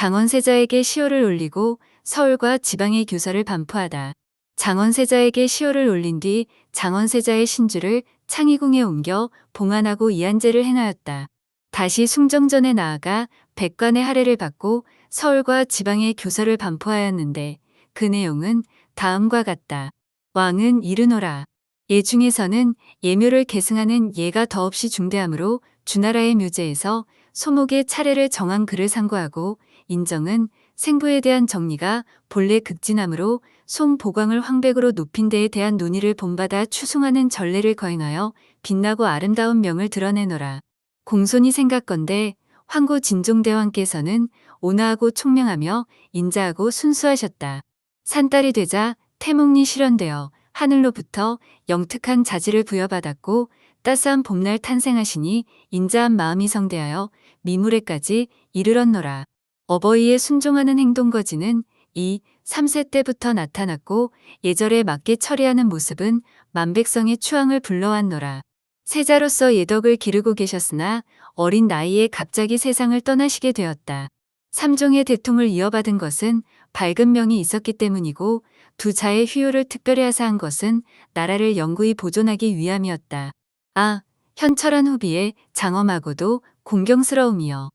장원세자에게 시호를 올리고 서울과 지방의 교서를 반포하다. 장원세자에게 시호를 올린 뒤 장원세자의 신주를 창의궁에 옮겨 봉안하고 이안제를 행하였다. 다시 숭정전에 나아가 백관의 할애를 받고 서울과 지방의 교서를 반포하였는데 그 내용은 다음과 같다. 왕은 이르노라. 예 중에서는 예묘를 계승하는 예가 더없이 중대하므로 주나라의 묘제에서 소목의 차례를 정한 글을 상고하고 인정은 생부에 대한 정리가 본래 극진함으로 송 보광을 황백으로 높인 데에 대한 논의를 본받아 추승하는 전례를 거행하여 빛나고 아름다운 명을 드러내노라. 공손히 생각건대 황고 진종대왕께서는 온화하고 총명하며 인자하고 순수하셨다. 산딸이 되자 태몽리 실현되어 하늘로부터 영특한 자질을 부여받았고 따스한 봄날 탄생하시니 인자한 마음이 성대하여 미물에까지 이르렀노라. 어버이의 순종하는 행동거지는 이 3세 때부터 나타났고 예절에 맞게 처리하는 모습은 만백성의 추앙을 불러왔노라. 세자로서 예덕을 기르고 계셨으나 어린 나이에 갑자기 세상을 떠나시게 되었다. 삼종의 대통을 이어받은 것은 밝은 명이 있었기 때문이고 두 자의 휴요를 특별히 하사한 것은 나라를 영구히 보존하기 위함이었다. 아, 현철한 후비의 장엄하고도 공경스러움이여.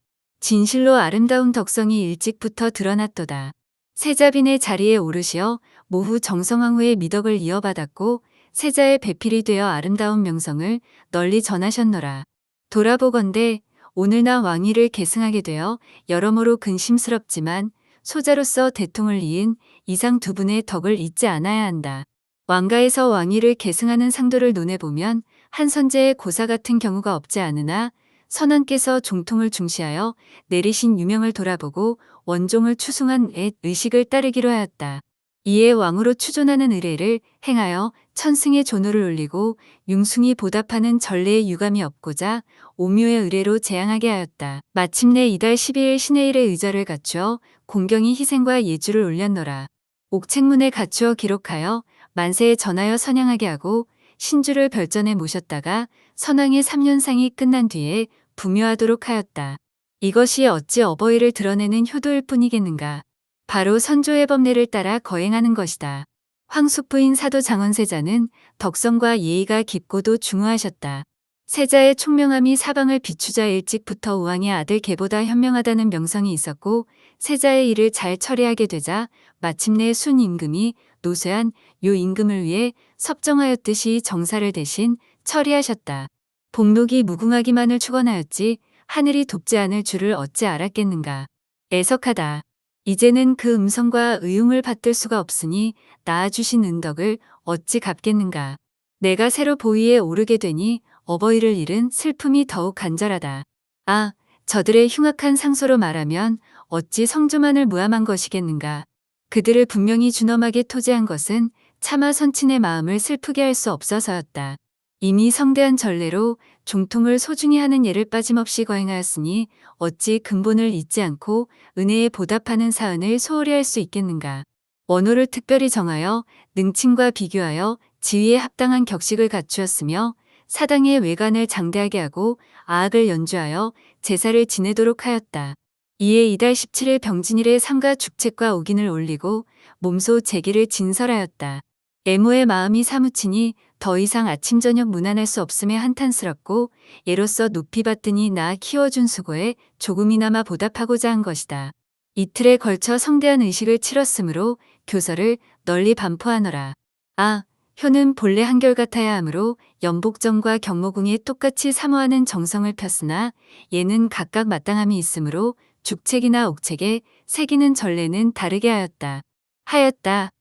진실로 아름다운 덕성이 일찍부터 드러났도다. 세자빈의 자리에 오르시어 모후 정성왕후의 미덕을 이어받았고 세자의 배필이 되어 아름다운 명성을 널리 전하셨노라. 돌아보건대 오늘나 왕위를 계승하게 되어 여러모로 근심스럽지만 소자로서 대통을 이은 이상 두 분의 덕을 잊지 않아야 한다. 왕가에서 왕위를 계승하는 상도를 논해보면 한 선제의 고사 같은 경우가 없지 않으나 선왕께서 종통을 중시하여 내리신 유명을 돌아보고 원종을 추승한 애 의식을 따르기로 하였다. 이에 왕으로 추존하는 의례를 행하여 천승의 존호를 올리고 융숭이 보답하는 전례의 유감이 없고자 오묘의 의례로 재앙하게 하였다. 마침내 이달 12일 신의 일의 의절을 갖추어 공경이 희생과 예주를 올렸노라. 옥책문에 갖추어 기록하여 만세에 전하여 선양하게 하고 신주를 별전에 모셨다가 선왕의 3년상이 끝난 뒤에 부묘하도록 하였다. 이것이 어찌 어버이를 드러내는 효도일 뿐이겠는가. 바로 선조의 법례를 따라 거행하는 것이다. 황숙부인 사도 장원세자는 덕성과 예의가 깊고도 중후하셨다. 세자의 총명함이 사방을 비추자 일찍부터 우왕의 아들 개보다 현명하다는 명성이 있었고 세자의 일을 잘 처리하게 되자 마침내 순 임금이 노쇠한 요 임금을 위해 섭정하였듯이 정사를 대신 처리하셨다. 복록이 무궁하기만을 축원하였지 하늘이 돕지 않을 줄을 어찌 알았겠는가. 애석하다. 이제는 그 음성과 의용을 받들 수가 없으니 낳아주신 은덕을 어찌 갚겠는가. 내가 새로 보위에 오르게 되니 어버이를 잃은 슬픔이 더욱 간절하다. 아, 저들의 흉악한 상소로 말하면 어찌 성조만을 무함한 것이겠는가. 그들을 분명히 준엄하게 토제한 것은 차마 선친의 마음을 슬프게 할 수 없어서였다. 이미 성대한 전례로 종통을 소중히 하는 예를 빠짐없이 거행하였으니 어찌 근본을 잊지 않고 은혜에 보답하는 사은을 소홀히 할 수 있겠는가. 원호를 특별히 정하여 능친과 비교하여 지위에 합당한 격식을 갖추었으며 사당의 외관을 장대하게 하고 아악을 연주하여 제사를 지내도록 하였다. 이에 이달 17일 병진일에 상가 죽책과 옥인을 올리고 몸소 제기를 진설하였다. 애모의 마음이 사무치니 더 이상 아침 저녁 무난할 수 없음에 한탄스럽고 예로서 높이 받더니 나 키워준 수고에 조금이나마 보답하고자 한 것이다. 이틀에 걸쳐 성대한 의식을 치렀으므로 교서를 널리 반포하노라. 아, 효는 본래 한결같아야 하므로 연복정과 경모궁에 똑같이 사모하는 정성을 폈으나 얘는 각각 마땅함이 있으므로 죽책이나 옥책에 새기는 전례는 다르게 하였다. 하였다.